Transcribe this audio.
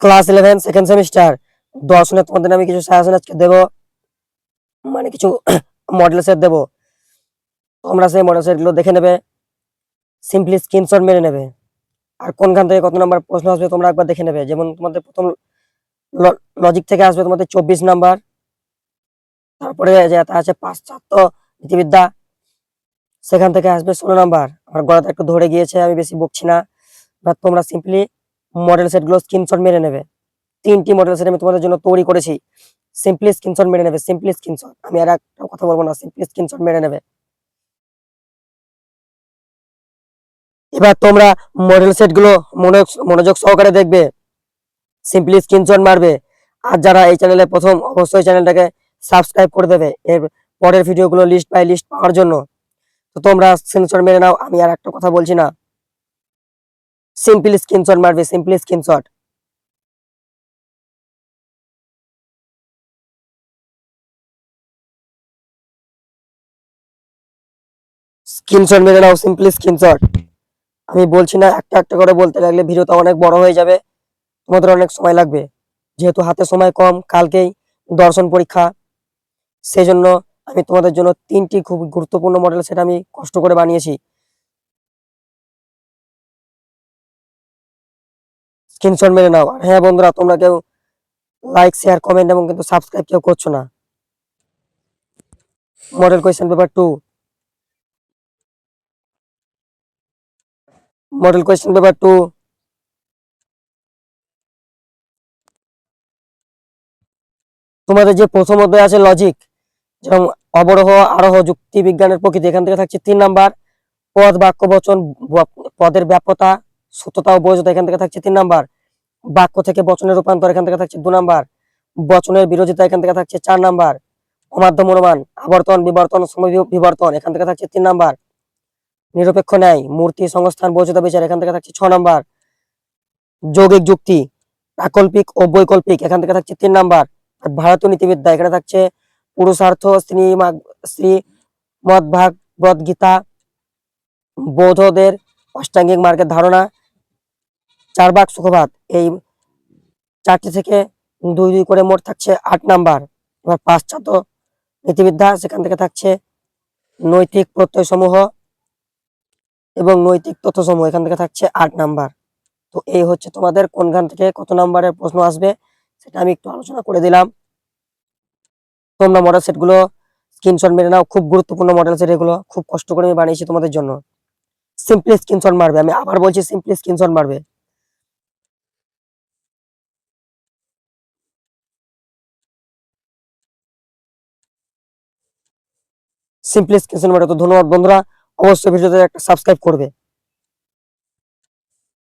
Class eleven second semester দর্শনে তোমাদের আমি কিছু সাজেশন আজকে দেবো। মানে কিছু মডেল সেট দেবো। তোমরা সেই মডেল সেটগুলো দেখে নেবে। সিম্পলি স্ক্রিনশট মেরে নেবে। আর কোনখান থেকে কত নাম্বার প্রশ্ন আসবে তোমরা একবার দেখে নেবে। যেমন তোমাদের প্রথম লজিক থেকে আসবে তোমাদের চব্বিশ নাম্বার তারপরে যেটা আছে পাশ্চাত্য নীতিবিদ্যা। সেখান থেকে আসবে ষোলো নাম্বার আমার গলাটা একটু ধরে গিয়েছে, আমি বেশি বকছি না। বা তোমরা সিম্পলি মডেল সেটগুলো স্ক্রিনশট মেরে নেবে। তিনটি মডেল সেট আমি তোমাদের জন্য তৈরি করেছি। সিম্পলি স্ক্রিনশট মেরে নেবে সিম্পলি স্ক্রিনশট আমি আর একটা কথা বলব না সিম্পলি স্ক্রিনশট মেরে নেবে। এবার তোমরা মডেল সেটগুলো মনোযোগ মনোযোগ সহকারে দেখবে। সিম্পলি স্ক্রিনশট মারবে। আর যারা এই চ্যানেলে প্রথম, অবশ্যই চ্যানেলটাকে সাবস্ক্রাইব করে দেবে। এর পরের ভিডিওগুলো লিস্ট বাই লিস্ট পাওয়ার জন্য। তো তোমরা স্ক্রিনশট মেরে নাও, আমি আর একটা কথা বলছি না। সিম্পলি স্ক্রিনশট মারবে সিম্পলি স্ক্রিনশট স্ক্রিনশট মেরে নাও সিম্পলি স্ক্রিনশট আমি বলছি না, একটা একটা করে বলতে লাগলে ভিডিওটা অনেক বড় হয়ে যাবে। তোমাদের অনেক সময় লাগবে। যেহেতু হাতে সময় কম, কালকেই দর্শন পরীক্ষা। সেই জন্য আমি তোমাদের জন্য তিনটি খুব গুরুত্বপূর্ণ মডেল সেটা আমি কষ্ট করে বানিয়েছি। স্ক্রিনশট মেরে নাও। হ্যাঁ বন্ধুরা, তোমরা কেউ লাইক শেয়ার কমেন্ট এবং কিন্তু সাবস্ক্রাইব কেউ করছ না। Model question paper two model question paper two তোমাদের যে প্রথম অধ্যায় আছে লজিক যেমন অবরোহ, আরোহ, যুক্তি বিজ্ঞানের প্রকৃতি, এখান থেকে থাকছে তিন নাম্বার। পদ, বাক্য, বচন পদের ব্যাপকতা সত্যতা ও বৈধতা এখান থেকে থাকছে তিন নাম্বার। বাক্য থেকে বচনের রূপান্তর এখান থেকে থাকছে দু নাম্বার। বচনের বিরোধিতা এখান থেকে থাকছে চার নাম্বার। অমাধ্যম অনুমান আবর্তন, বিবর্তন সময় বিবর্তন এখান থেকে থাকছে তিন নাম্বার। নিরপেক্ষ ন্যায়, মূর্তি, সংস্থান, বৈধতা, বিচার এখান থেকে থাকছে ছ নাম্বার। যৌগিক যুক্তি আকল্পিক ও বৈকল্পিক এখান থেকে থাকছে তিন নাম্বার। ভারতীয় নীতিবিদ্যা এখানে থাকছে পুরুষার্থ মাগ- স্ত্রী মত ভাগ গীতা বৌদ্ধদের অষ্টাঙ্গিক মার্গের ধারণা চার ভাগ সুখভাত। এই চারটি থেকে দুই দুই করে মোট থাকছে আট নাম্বার। এবার পাশ্চাত্য নীতিবিদ্যা, সেখান থেকে থাকছে নৈতিক প্রত্যয় সমূহ এবং নৈতিক তথ্য সমূহ এখান থেকে থাকছে আট নাম্বার। তো এই হচ্ছে তোমাদের কোনখান থেকে কত নাম্বারের প্রশ্ন আসবে, সেটা আমি একটু আলোচনা করে দিলাম। তোমরা মডেল সেটগুলো স্ক্রিনশট মেরে নাও, খুব গুরুত্বপূর্ণ মডেল সেট এগুলো। খুব কষ্ট করে আমি বানিয়েছি তোমাদের জন্য। সিম্পলি স্ক্রিনশট মারবে। আমি আবার বলছি সিম্পলি স্ক্রিনশট মারবে। সিম্পলি কিচেন মেটা তো ধন্যবাদ বন্ধুরা। অবশ্যই ভিডিওতে একটা সাবস্ক্রাইব করবে।